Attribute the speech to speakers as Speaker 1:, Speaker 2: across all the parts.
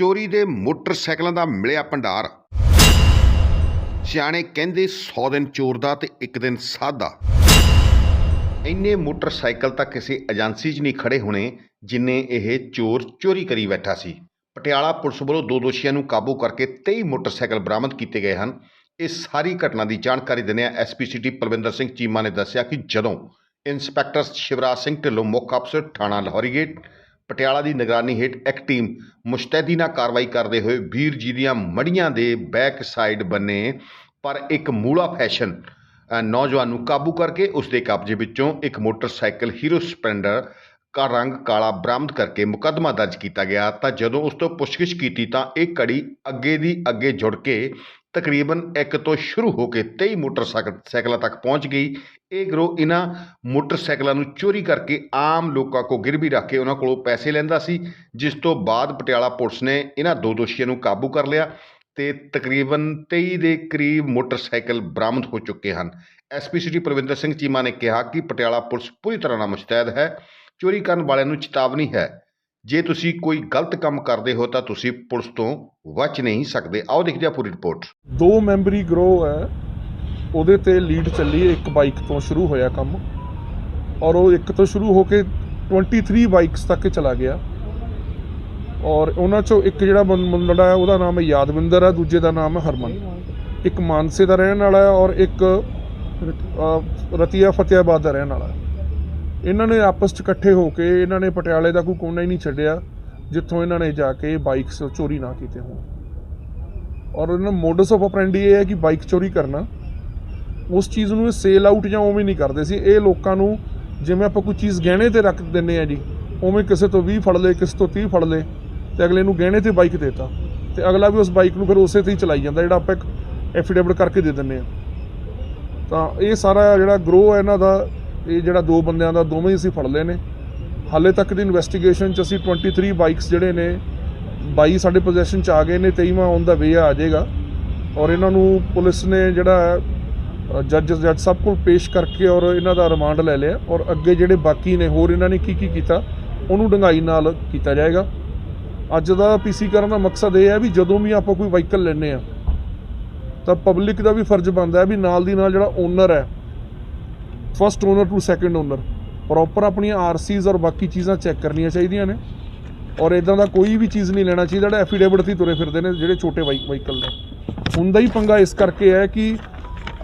Speaker 1: ਚੋਰੀ ਦੇ ਮੋਟਰਸਾਈਕਲਾਂ ਦਾ ਮਿਲਿਆ ਭੰਡਾਰ। ਸਿਆਣੇ ਕਹਿੰਦੇ 100 ਦਿਨ ਚੋਰ ਦਾ ਤੇ ਇੱਕ ਦਿਨ ਸਾਦਾ ਇੰਨੇ ਮੋਟਰਸਾਈਕਲ ਤਾਂ ਕਿਸੇ ਏਜੰਸੀ 'ਚ ਨਹੀਂ ਖੜੇ ਹੋਣੇ ਜਿੰਨੇ ਇਹ ਚੋਰ ਚੋਰੀ ਕਰੀ ਬੈਠਾ ਸੀ। ਪਟਿਆਲਾ ਪੁਲਿਸ ਵੱਲੋਂ ਦੋ ਦੋਸ਼ੀਆਂ ਨੂੰ ਕਾਬੂ ਕਰਕੇ 23 ਮੋਟਰਸਾਈਕਲ ਬਰਾਮਦ ਕੀਤੇ ਗਏ ਹਨ। ਇਹ ਸਾਰੀ ਘਟਨਾ ਦੀ ਜਾਣਕਾਰੀ ਦਿੰਦਿਆਂ ਐਸਪੀਸੀਟੀ ਪਲਵਿੰਦਰ ਸਿੰਘ ਚੀਮਾ ਨੇ ਦੱਸਿਆ ਕਿ ਜਦੋਂ ਇੰਸਪੈਕਟਰ ਸ਼ਿਵਰਾਜ ਸਿੰਘ ਢਿੱਲੋਂ ਮੁੱਖ ਅਫਸਰ ਥਾਣਾ ਲਾਹੌਰੀ ਗੇਟ ਪਟਿਆਲਾ ਦੀ ਨਿਗਰਾਨੀ ਹੇਠ ਇੱਕ ਟੀਮ ਮੁਸ਼ਤੈਦੀ ਨਾਲ ਕਾਰਵਾਈ ਕਰਦੇ ਹੋਏ ਵੀਰ ਜੀ ਦੀਆਂ ਮੜੀਆਂ ਦੇ ਬੈਕ ਸਾਈਡ ਬੰਨੇ ਪਰ ਇੱਕ ਮੂਲਾ ਫੈਸ਼ਨ ਨੌਜਵਾਨ ਨੂੰ ਕਾਬੂ ਕਰਕੇ ਉਸ ਦੇ ਕਬਜ਼ੇ ਵਿੱਚੋਂ ਇੱਕ ਮੋਟਰਸਾਈਕਲ ਹੀਰੋ ਸਪਲੈਂਡਰ ਕਾ ਰੰਗ ਕਾਲਾ ਬਰਾਮਦ ਕਰਕੇ ਮੁਕੱਦਮਾ ਦਰਜ ਕੀਤਾ ਗਿਆ। ਤਾਂ ਜਦੋਂ ਉਸ ਤੋਂ ਪੁੱਛਗਿੱਛ ਕੀਤੀ ਤਾਂ ਇਹ ਕੜੀ ਅੱਗੇ ਦੀ ਅੱਗੇ ਜੁੜ ਕੇ ਤਕਰੀਬਨ ਇੱਕ ਤੋਂ ਸ਼ੁਰੂ ਹੋ ਕੇ 23 ਮੋਟਰਸਾਈਕਲ, ਸਾਈਕਲਾਂ ਤੱਕ ਪਹੁੰਚ ਗਈ। ਇਹ ਗਰੋਹ ਇਹਨਾਂ ਮੋਟਰਸਾਈਕਲਾਂ ਨੂੰ ਚੋਰੀ ਕਰਕੇ ਆਮ ਲੋਕਾਂ ਕੋ ਗਿਰਵੀ ਰੱਖ ਕੇ ਉਹਨਾਂ ਕੋਲੋਂ ਪੈਸੇ ਲੈਂਦਾ ਸੀ, ਜਿਸ ਤੋਂ ਬਾਅਦ ਪਟਿਆਲਾ ਪੁਲਿਸ ਨੇ ਇਹਨਾਂ ਦੋ ਦੋਸ਼ੀਆਂ ਨੂੰ ਕਾਬੂ ਕਰ ਲਿਆ ਤੇ ਤਕਰੀਬਨ 23 ਦੇ ਕਰੀਬ ਮੋਟਰਸਾਈਕਲ ਬਰਾਮਦ ਹੋ ਚੁੱਕੇ ਹਨ। ਐਸਪੀ ਸਿਟੀ ਪ੍ਰਵਿੰਦਰ ਸਿੰਘ ਚੀਮਾ ਨੇ ਕਿਹਾ ਕਿ ਪਟਿਆਲਾ ਪੁਲਿਸ ਪੂਰੀ ਤਰ੍ਹਾਂ ਨਾਲ ਮੁਸ਼ਤੈਦ ਹੈ, ਚੋਰੀ ਕਰਨ ਵਾਲਿਆਂ ਨੂੰ ਚੇਤਾਵਨੀ ਹੈ। ਜੇ ਤੁਸੀਂ ਕੋਈ ਗਲਤ ਕੰਮ ਕਰਦੇ ਹੋ ਤਾਂ ਤੁਸੀਂ ਪੁਲਿਸ ਤੋਂ ਬਚ ਨਹੀਂ ਸਕਦੇ। ਆਓ ਦੇਖਦੇ ਹਾਂ ਪੂਰੀ ਰਿਪੋਰਟ।
Speaker 2: ਦੋ ਮੈਂਬਰੀ ਗਰੋਹ ਹੈ ਉਹਦੇ ਤੇ ਲੀਡ ਚੱਲੀ ਹੈ, ਇੱਕ ਬਾਈਕ ਤੋਂ ਸ਼ੁਰੂ ਹੋਇਆ ਕੰਮ। ਔਰ ਉਹ ਇੱਕ ਤੋਂ ਸ਼ੁਰੂ ਹੋ ਕੇ 23 ਬਾਈਕਸ ਤੱਕ ਚਲਾ ਗਿਆ। ਔਰ ਉਹਨਾਂ ਚੋਂ ਇੱਕ ਜਿਹੜਾ ਮੁੰਡਾ ਹੈ ਉਹਦਾ ਨਾਮ ਹੈ ਯਾਦਵਿੰਦਰ ਹੈ ਦੂਜੇ ਦਾ ਨਾਮ ਹੈ ਹਰਮਨ। ਇੱਕ ਮਾਨਸੇ ਦਾ ਰਹਿਣ ਵਾਲਾ ਹੈ ਔਰ ਇੱਕ ਰਤੀਆ ਫਤਿਆਬਾਦ ਦਾ ਰਹਿਣ ਵਾਲਾ ਹੈ। ਇਹਨਾਂ ਨੇ ਆਪਸ 'ਚ ਇਕੱਠੇ ਹੋ ਕੇ ਇਹਨਾਂ ਨੇ ਪਟਿਆਲੇ ਦਾ ਕੋਈ ਕੋਨਾ ਹੀ ਨਹੀਂ ਛੱਡਿਆ, ਜਿੱਥੋਂ ਇਹਨਾਂ ਨੇ ਜਾ ਕੇ ਬਾਈਕਸ ਚੋਰੀ ਨਾ ਕੀਤੇ ਹੋਣ। ਔਰ ਇਹਨਾਂ ਮੋਡਸ ਆਫ ਆਪਰੈਂਡੀ ਇਹ ਹੈ ਕਿ ਬਾਈਕ ਚੋਰੀ ਕਰਨਾ। ਉਸ ਚੀਜ਼ ਨੂੰ ਸੇਲ ਆਊਟ ਜਾਂ ਉਵੇਂ ਨਹੀਂ ਕਰਦੇ ਸੀ। ਇਹ ਲੋਕਾਂ ਨੂੰ ਜਿਵੇਂ ਆਪਾਂ ਕੋਈ ਚੀਜ਼ ਗਹਿਣੇ ਤੇ ਰੱਖ ਦਿੰਨੇ ਆ ਜੀ, ਉਵੇਂ ਕਿਸੇ ਤੋਂ 20 ਫੜ ਲਏ, ਕਿਸੇ ਤੋਂ 30 ਫੜ ਲਏ, ਤੇ ਅਗਲੇ ਨੂੰ ਗਹਿਣੇ ਤੇ ਬਾਈਕ ਦੇਤਾ। ਤੇ ਅਗਲਾ ਵੀ ਉਸ ਬਾਈਕ ਨੂੰ ਫਿਰ ਉਸੇ ਤੇ ਹੀ ਚਲਾਈ ਜਾਂਦਾ, ਜਿਹੜਾ ਆਪਾਂ ਇੱਕ ਐਫੀਡੇਵਿਟ ਕਰਕੇ ਦੇ ਦਿੰਨੇ ਆ ਤਾਂ ਇਹ ਸਾਰਾ ਜਿਹੜਾ ਗਰੋ ਹੈ ਇਹਨਾਂ ਦਾ ਇਹ ਜਿਹੜਾ ਦੋ ਬੰਦਿਆਂ ਦਾ ਦੋਵੇਂ ਹੀ ਅਸੀਂ ਫੜ ਲਏ ਨੇ। ਹਾਲੇ ਤੱਕ ਦੀ ਇਨਵੈਸਟੀਗੇਸ਼ਨ ਚ ਅਸੀਂ 23 ਬਾਈਕਸ ਜਿਹੜੇ ਨੇ 22 ਸਾਡੇ ਪੋਜੀਸ਼ਨ ਚ ਆ ਗਏ ਨੇ 23ਵਾਂ ਔਨ ਦਾ ਵੇ ਆ ਜਾਏਗਾ। ਔਰ ਇਹਨਾਂ ਨੂੰ ਪੁਲਿਸ ਨੇ ਜਿਹੜਾ ਜੱਜ ਜੱਜ ਸਭ ਕੋਲ ਪੇਸ਼ ਕਰਕੇ ਔਰ ਇਹਨਾਂ ਦਾ ਰਿਮਾਂਡ ਲੈ ਲਿਆ। ਔਰ ਅੱਗੇ ਜਿਹੜੇ ਬਾਕੀ ਨੇ, ਹੋਰ ਇਹਨਾਂ ਨੇ ਕੀ ਕੀ ਕੀਤਾ, ਉਹਨੂੰ ਡੰਗਾਈ ਨਾਲ ਕੀਤਾ ਜਾਏਗਾ। ਅੱਜ ਦਾ ਪੀਸੀ ਕਰਨ ਦਾ ਮਕਸਦ ਇਹ ਹੈ ਵੀ ਜਦੋਂ ਵੀ ਆਪਾਂ ਕੋਈ ਵਹੀਕਲ ਲੈਨੇ ਆ ਤਾਂ ਪਬਲਿਕ ਦਾ ਵੀ ਫਰਜ਼ ਬਣਦਾ ਹੈ ਵੀ ਨਾਲ ਦੀ ਨਾਲ ਜਿਹੜਾ ਓਨਰ ਹੈ first owner to second owner proper ਆਪਣੀਆਂ ਆਰਸੀਜ਼ ਔਰ ਬਾਕੀ ਚੀਜ਼ਾਂ ਚੈੱਕ ਕਰਨੀਆਂ ਚਾਹੀਦੀਆਂ ਨੇ। ਔਰ ਇਦਾਂ ਦਾ ਕੋਈ ਵੀ ਚੀਜ਼ ਨਹੀਂ ਲੈਣਾ ਚਾਹੀਦਾ, ਜਿਹੜਾ ਐਫੀਡੇਵਿਟ ਤੇ ਤੁਰੇ ਫਿਰਦੇ ਨੇ, ਜਿਹੜੇ ਛੋਟੇ ਵਹੀਕਲ ਨੇ। ਹੁੰਦਾ ਹੀ ਪੰਗਾ ਇਸ ਕਰਕੇ ਹੈ ਕਿ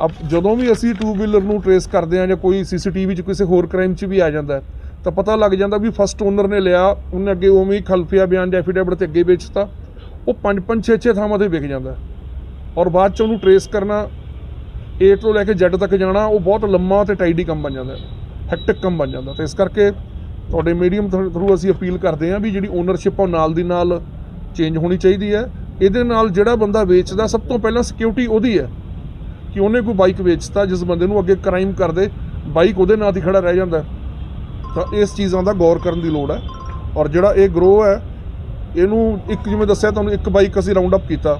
Speaker 2: ਅਬ ਜਦੋਂ ਵੀ ਅਸੀਂ ਟੂ ਵੀਲਰ ਨੂੰ ਟਰੇਸ ਕਰਦੇ ਹਾਂ ਜਾਂ ਕੋਈ ਸੀਸੀਟੀਵੀ 'ਚ ਕਿਸੇ ਹੋਰ ਕ੍ਰਾਈਮ 'ਚ ਵੀ ਆ ਜਾਂਦਾ ਤਾਂ ਪਤਾ ਲੱਗ ਜਾਂਦਾ ਵੀ ਫਸਟ ਓਨਰ ਨੇ ਲਿਆ, ਉਹਨੇ ਅੱਗੇ ਉਵੇਂ ਹੀ ਖਲਫੀਆ ਬਿਆਨ ਜਾਂ ਐਫੀਡੇਵਿਟ ਤੇ ਅੱਗੇ ਵੇਚਤਾ। ਉਹ ਪੰਜ ਪੰਜ, ਛੇ ਛੇ ਥਾਵਾਂ ਤੇ ਵਿਕ ਜਾਂਦਾ ਔਰ ਬਾਅਦ 'ਚ ਉਹਨੂੰ ਟਰੇਸ ਕਰਨਾ ਏ ਤੋਂ ਲੈ ਕੇ Z ਤੱਕ ਜਾਣਾ, ਉਹ ਬਹੁਤ ਲੰਮਾ ਤੇ ਟਾਈਡੀ ਕੰਮ ਬਣ ਜਾਂਦਾ ਹੈਕਟਿਕ ਕੰਮ ਬਣ ਜਾਂਦਾ ਤੇ ਇਸ ਕਰਕੇ ਤੁਹਾਡੇ ਮੀਡੀਅਮ ਥਰੂ ਅਸੀਂ ਅਪੀਲ ਕਰਦੇ ਹਾਂ ਵੀ ਜਿਹੜੀ ਓਨਰਸ਼ਿਪ ਉਹ ਨਾਲ ਦੀ ਨਾਲ ਚੇਂਜ ਹੋਣੀ ਚਾਹੀਦੀ ਹੈ। ਇਹਦੇ ਨਾਲ ਜਿਹੜਾ ਬੰਦਾ ਵੇਚਦਾ, ਸਭ ਤੋਂ ਪਹਿਲਾਂ ਸਿਕਿਉਰਿਟੀ ਉਹਦੀ ਹੈ ਕਿ ਉਹਨੇ ਕੋਈ ਬਾਈਕ ਵੇਚਤਾ, ਜਿਸ ਬੰਦੇ ਨੂੰ ਅੱਗੇ ਕ੍ਰਾਈਮ ਕਰਦੇ ਬਾਈਕ ਉਹਦੇ ਨਾਂ ਤੇ ਖੜਾ ਰਹਿ ਜਾਂਦਾ ਤਾਂ ਇਸ ਚੀਜ਼ਾਂ ਦਾ ਗੌਰ ਕਰਨ ਦੀ ਲੋੜ ਹੈ। ਔਰ ਜਿਹੜਾ ਇਹ ਗਰੋ ਹੈ, ਇਹਨੂੰ ਇੱਕ ਜਿਵੇਂ ਦੱਸਿਆ ਤੁਹਾਨੂੰ, ਇੱਕ ਬਾਈਕ ਅਸੀਂ ਰਾਉਂਡ ਅਪ ਕੀਤਾ।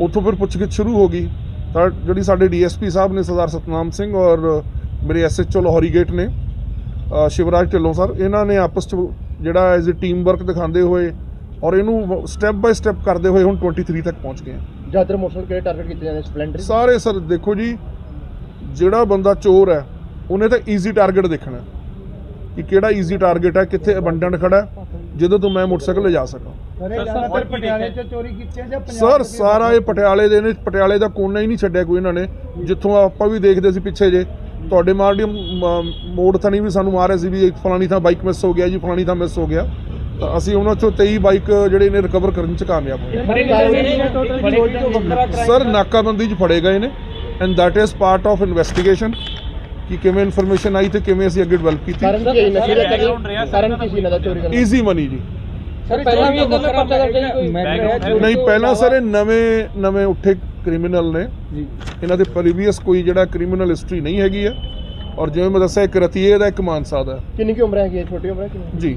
Speaker 2: ਉੱਥੋਂ ਫਿਰ ਪੁੱਛਗਿੱਛ ਸ਼ੁਰੂ ਹੋ ਗਈ। ਤਾਂ ਜਿਹੜੀ ਸਾਡੇ ਡੀਐਸਪੀ ਸਾਹਿਬ ਨੇ ਸਰਦਾਰ ਸਤਨਾਮ ਸਿੰਘ ਔਰ ਮੇਰੇ ਐਸਐਚਓ ਲਾਹੌਰੀ ਗੇਟ ਨੇ ਸ਼ਿਵਰਾਜ ਢਿੱਲੋਂ ਸਰ ਇਹਨਾਂ ਨੇ ਆਪਸ ਚ ਜਿਹੜਾ ਐਜ਼ ਅ ਟੀਮ ਵਰਕ ਦਿਖਾਉਂਦੇ ਹੋਏ ਔਰ ਇਹਨੂੰ ਸਟੈਪ ਬਾਈ ਸਟੈਪ ਕਰਦੇ ਹੋਏ ਹੁਣ 23 ਤੱਕ ਪਹੁੰਚ ਗਏ
Speaker 3: ਜ਼ਿਆਦਾਤਰ ਮੋਟਰਸਾਈਕਲ ਕਿਹੜੇ ਟਾਰਗੇਟ ਕੀਤੇ ਜਾਂਦੇ ਸਪਲੈਂਡਰ
Speaker 2: ਸਾਰੇ ਸਰ ਦੇਖੋ ਜੀ ਜਿਹੜਾ ਬੰਦਾ ਚੋਰ ਹੈ ਉਹਨੇ ਤਾਂ ਈਜ਼ੀ ਟਾਰਗੇਟ ਦੇਖਣਾ ਕਿ ਕਿਹੜਾ ਈਜ਼ੀ ਟਾਰਗੇਟ ਹੈ ਕਿੱਥੇ ਅਬੰਡੈਂਟ ਖੜਾ ਜਦੋਂ ਤੋਂ ਮੈਂ ਮੋਟਰਸਾਈਕਲ ਲਿਜਾ ਸਕਾਂ।
Speaker 3: ਜ਼ਿਆਦਾਤਰ ਪਟਿਆਲੇ ਚ ਚੋਰੀ ਕੀਤੀਆਂ ਜਾਂ
Speaker 2: ਸਰ ਸਾਰਾ ਇਹ ਪਟਿਆਲੇ ਦੇ ਨੇ ਪਟਿਆਲੇ ਦਾ ਕੋਨਾ ਹੀ ਨਹੀਂ ਛੱਡਿਆ ਕੋਈ ਇਹਨਾਂ ਨੇ। ਜਿੱਥੋਂ ਆਪਾਂ ਵੀ ਦੇਖਦੇ ਸੀ ਪਿੱਛੇ ਜੇ। ਤੁਹਾਡੇ ਮਾਰਡੀਅਮ ਮੋੜ ਥਣੀ ਵੀ ਸਾਨੂੰ ਆ ਰਹੇ ਸੀ ਵੀ ਇੱਕ ਫਲਾਣੀ ਥਾਂ ਬਾਈਕ ਮਿਸ ਹੋ ਗਿਆ ਜੀ ਫਲਾਣੀ ਥਾਂ ਮਿਸ ਹੋ ਗਿਆ। ਤਾਂ ਅਸੀਂ ਉਹਨਾਂ ਚੋਂ 23 ਬਾਈਕ ਜਿਹੜੇ ਨੇ ਰਿਕਵਰ ਕਰਨ ਚ ਕਾਮਯਾਬ ਹੋਏ। ਸਰ ਨਾਕਾਬੰਦੀ 'ਚ ਫੜੇ ਗਏ ਨੇ and that is part of investigation ਕਿ ਕਿਵੇਂ ਇਨਫੋਰਮੇਸ਼ਨ ਆਈ ਤੇ ਕਿਵੇਂ ਅਸੀਂ ਅੱਗੇ ਡਿਵੈਲਪ ਕੀਤੀ।
Speaker 3: ਕਾਰਨ ਕੀ ਨਸ਼ੇ ਦਾ ਚੋਰੀ ਕਰਨ
Speaker 2: ਈਜ਼ੀ ਮਨੀ ਜੀ।
Speaker 3: ਸਰ ਪਹਿਲਾਂ ਵੀ ਪਤਾ ਕਰਦੇ ਕੋਈ ਮੈਟਰ ਹੈ ਚੋਰੀ
Speaker 2: ਨਹੀਂ ਪਹਿਲਾਂ ਸਰ ਇਹ ਨਵੇਂ ਨਵੇਂ ਉੱਠੇ ਕ੍ਰਿਮੀਨਲ ਨੇ।
Speaker 3: ਜੀ।
Speaker 2: ਇਹਨਾਂ ਦੇ ਪ੍ਰੀਵੀਅਸ ਕੋਈ ਜਿਹੜਾ ਕ੍ਰਿਮੀਨਲ ਹਿਸਟਰੀ ਨਹੀਂ ਹੈਗੀ ਹੈ ਔਰ ਜਿਵੇਂ ਮੈਂ ਦੱਸਿਆ ਇੱਕ ਰਤੀਏ ਦਾ ਇੱਕ ਮਾਨਸਾ ਦਾ।
Speaker 3: ਕਿੰਨੀ ਕੀ ਉਮਰ ਹੈਗੀ ਹੈ ਛੋਟੀ ਉਮਰ ਹੈ ਕਿੰਨੀ
Speaker 2: ਜੀ।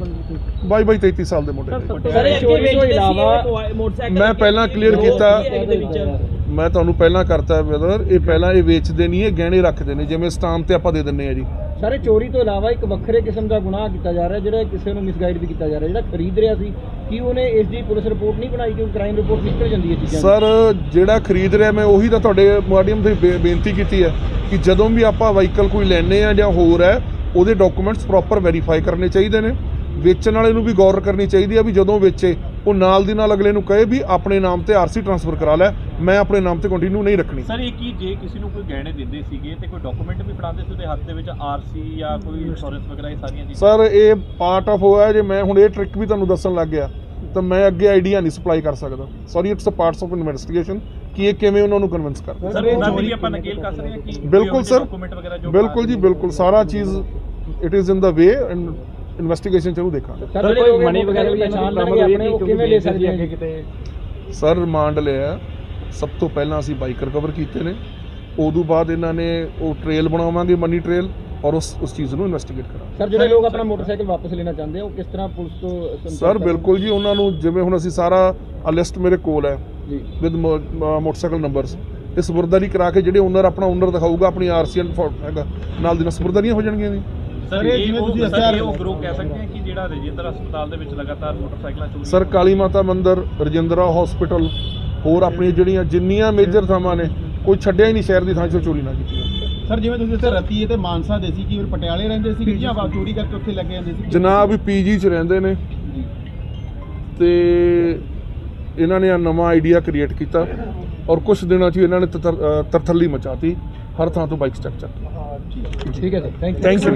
Speaker 2: 22 22 33 ਸਾਲ ਦੇ ਮੁੰਡੇ
Speaker 4: ਸਰ ਚੋਰੀ ਤੋਂ ਇਲਾਵਾ ਮੋਟਰਸਾਈਕਲ
Speaker 2: ਮੈਂ ਪਹਿਲਾਂ ਕਲੀਅਰ ਕੀਤਾ
Speaker 4: ਇਹਦੇ
Speaker 2: ਮੈਂ ਤੁਹਾਨੂੰ ਪਹਿਲਾਂ ਕਰਤਾ ਬ੍ਰਦਰ ਇਹ ਪਹਿਲਾਂ ਇਹ ਵੇਚਦੇ ਨਹੀਂ ਇਹ ਗਹਿਣੇ ਰੱਖਦੇ ਨੇ। ਜਿਵੇਂ ਸਟਾਮ ਤੇ ਆਪਾਂ ਦੇ ਦਿੰਨੇ ਆ ਜੀ।
Speaker 3: ਸਾਰੇ ਚੋਰੀ ਤੋਂ ਇਲਾਵਾ ਇੱਕ ਵੱਖਰੇ ਕਿਸਮ ਦਾ ਗੁਨਾਹ ਕੀਤਾ ਜਾ ਰਿਹਾ, ਜਿਹੜਾ ਕਿਸੇ ਨੂੰ ਮਿਸਗਾਈਡ ਵੀ ਕੀਤਾ ਜਾ ਰਿਹਾ, ਜਿਹੜਾ ਖਰੀਦ ਰਿਹਾ ਸੀ। ਕੀ ਉਹਨੇ ਇਸ ਦੀ ਪੁਲਿਸ ਰਿਪੋਰਟ ਨਹੀਂ ਬਣਾਈ ਕਿਉਂਕਿ ਕ੍ਰਾਈਮ ਰਿਪੋਰਟ ਨਿਕਲ ਜਾਂਦੀ ਹੈ ਚੀਜ਼ਾਂ
Speaker 2: ਸਰ, ਜਿਹੜਾ ਖਰੀਦ ਰਿਹਾ, ਮੈਂ ਉਹੀ ਤਾਂ ਤੁਹਾਡੇ ਮਾਧਿਅਮ ਤੇ ਬੇ- ਬੇਨਤੀ ਕੀਤੀ ਹੈ ਕਿ ਜਦੋਂ ਵੀ ਆਪਾਂ ਵਹੀਕਲ ਕੋਈ ਲੈਣੇ ਆ ਜਾਂ ਹੋਰ ਹੈ, ਉਹਦੇ ਡਾਕੂਮੈਂਟਸ ਪ੍ਰੋਪਰ ਵੈਰੀਫਾਈ ਕਰਨੇ ਚਾਹੀਦੇ ਨੇ। ਵੇਚਣ ਵਾਲੇ ਨੂੰ ਵੀ ਗੌਰ ਕਰਨੀ ਚਾਹੀਦੀ ਹੈ ਵੀ ਜਦੋਂ ਵੇਚੇ। ਉਹ ਨਾਲ ਦੀ ਨਾਲ ਅਗਲੇ ਨੂੰ ਕਹੇ ਵੀ ਆਪਣੇ ਨਾਮ ਤੇ ਆਰਸੀ ਟ੍ਰਾਂਸਫਰ ਕਰਾ ਲੈ। ਮੈਂ ਆਪਣੇ ਨਾਮ ਤੇ ਕੰਟੀਨਿਊ ਨਹੀਂ ਰੱਖਣੀ।
Speaker 5: ਸਰ ਇਹ ਕੀ ਜੇ ਕਿਸੇ ਨੂੰ ਕੋਈ ਗਹਿਣੇ ਦਿੰਦੇ ਸੀਗੇ ਤੇ ਕੋਈ ਡਾਕੂਮੈਂਟ ਵੀ ਬਣਾਉਂਦੇ ਸੀ ਉਹਦੇ ਹੱਥ ਦੇ ਵਿੱਚ ਆਰਸੀ ਜਾਂ ਕੋਈ ਇੰਸ਼ੋਰੈਂਸ ਵਗੈਰਾ ਇਹ ਸਾਰੀਆਂ ਚੀਜ਼ਾਂ?
Speaker 2: ਸਰ ਇਹ ਪਾਰਟ ਆਫ ਹੋਇਆ ਜੇ ਮੈਂ ਹੁਣ ਇਹ ਟ੍ਰਿਕ ਵੀ ਤੁਹਾਨੂੰ ਦੱਸਣ ਲੱਗ ਗਿਆ ਤਾਂ ਮੈਂ ਅੱਗੇ ਆਈਡੀਆ ਨਹੀਂ ਸਪਲਾਈ ਕਰ ਸਕਦਾ। Sorry it's a parts of investigation ਕਿ ਇਹ ਕਿਵੇਂ ਉਹਨਾਂ ਨੂੰ ਕਨਵਿੰਸ ਕਰਦਾ
Speaker 5: ਸਰ ਉਹਨਾਂ ਦੀ ਵੀ ਆਪਾਂ ਨਕੇਲ ਕਰ ਸਕਦੇ ਹਾਂ ਕਿ
Speaker 2: ਬਿਲਕੁਲ ਸਰ।
Speaker 5: ਡਾਕੂਮੈਂਟ ਵਗੈਰਾ ਜੋ
Speaker 2: ਬਿਲਕੁਲ ਜੀ ਬਿਲਕੁਲ। ਸਾਰਾ ਚੀਜ਼ it is in the way and investigation ਚ ਉਹਨੂੰ ਦੇਖਾਂਗੇ।
Speaker 3: ਸਰ ਕੋਈ ਮਨੀ ਵਗੈਰਾ ਵੀ ਪਛਾਣ ਲੈਣਗੇ ਆਪਣੇ? ਉਹ ਕਿਵੇਂ ਲੈ ਸਕਦੇ ਅੱਗੇ ਕਿਤੇ?
Speaker 2: ਸਰ ਰਿਮਾਂਡ ਲਿਆ ਸਭ ਤੋਂ ਪਹਿਲਾਂ ਅਸੀਂ ਬਾਈਕ ਰਿਕਵਰ ਕੀਤੇ ਨੇ। ਉਦੋਂ ਬਾਅਦ ਇਹਨਾਂ ਨੇ ਉਹ ਟ੍ਰੇਲ ਬਣਾਵਾਂਗੇ ਮਨੀ ਟ੍ਰੇਲ ਔਰ ਉਸ ਉਸ ਚੀਜ਼ ਨੂੰ ਇਨਵੈਸਟੀਗੇਟ ਕਰਾਂਗੇ।
Speaker 3: ਸਰ ਜਿਹੜੇ ਲੋਕ ਆਪਣਾ ਮੋਟਰਸਾਈਕਲ ਵਾਪਸ ਲੈਣਾ ਚਾਹੁੰਦੇ ਆ ਉਹ ਕਿਸ ਤਰ੍ਹਾਂ ਪੁਲਿਸ ਤੋਂ
Speaker 2: ਸਰ? ਬਿਲਕੁਲ ਜੀ ਉਹਨਾਂ ਨੂੰ ਜਿਵੇਂ ਹੁਣ ਅਸੀਂ ਸਾਰਾ ਲਿਸਟ ਮੇਰੇ ਕੋਲ ਹੈ
Speaker 3: ਜੀ।
Speaker 2: ਵਿਦ ਮੋਟਰਸਾਈਕਲ ਨੰਬਰਸ ਇਹ ਸਪੁਰਦਗੀ ਕਰਾ ਕੇ ਜਿਹੜੇ ਓਨਰ ਆਪਣਾ ਓਨਰ ਦਿਖਾਊਗਾ ਆਪਣੀ ਆਰਸੀ ਐਂਡ ਹੈਗਾ ਨਾਲ ਦੀ ਨਾਲ ਹੋ ਜਾਣਗੀਆਂ ਜੀ।
Speaker 5: ਸਰ ਇਹ ਤੁਸੀਂ ਦੱਸਿਆ ਇਹ ਉਹ ਗਰੁੱਪ ਕਹਿ ਸਕਦੇ ਹਾਂ ਕਿ ਜਿਹੜਾ ਰਜਿੰਦਰ ਹਸਪਤਾਲ ਦੇ ਵਿੱਚ ਲਗਾਤਾਰ ਮੋਟਰਸਾਈਕਲਾਂ ਚੋਰੀ
Speaker 2: ਸਰ ਕਾਲੀ ਮਾਤਾ ਮੰਦਿਰ ਰਜਿੰਦਰਾ ਹਸਪੀਟਲ ਹੋਰ ਆਪਣੀਆਂ ਜਿਹੜੀਆਂ ਜਿੰਨੀਆਂ ਮੇਜਰ ਥਾਵਾਂ ਨੇ ਕੋਈ ਛੱਡਿਆ ਹੀ ਨਹੀਂ ਸ਼ਹਿਰ ਦੀ ਥਾਂ 'ਚੋਂ ਚੋਰੀ ਨਾ ਕੀਤੀ
Speaker 6: ਸਰ ਜਿਵੇਂ ਤੁਸੀਂ ਦੱਸਿਆ ਰਤੀ ਤੇ ਮਾਨਸਾ ਦੇ ਸੀ ਕਿ ਪਟਿਆਲੇ ਰਹਿੰਦੇ ਸੀ ਕਿ ਜਾਂ ਆਪ ਚੋਰੀ ਕਰਕੇ ਉੱਥੇ ਲੱਗੇ ਜਾਂਦੇ ਸੀ?
Speaker 2: ਜਨਾਬ ਵੀ ਪੀਜੀ 'ਚ ਰਹਿੰਦੇ ਨੇ। ਤੇ ਇਹਨਾਂ ਨੇ ਆ ਨਵਾਂ ਆਈਡੀਆ ਕ੍ਰੀਏਟ ਕੀਤਾ ਔਰ ਕੁਝ ਦਿਨਾਂ 'ਚ ਇਹਨਾਂ ਨੇ ਤਰਥੱਲੀ ਮਚਾਤੀ ਹਰ ਥਾਂ ਤੋਂ ਬਾਈਕ ਚੱਕ ਚੱਕ
Speaker 3: ਠੀਕ ਹੈ। Sir thank you
Speaker 2: thank you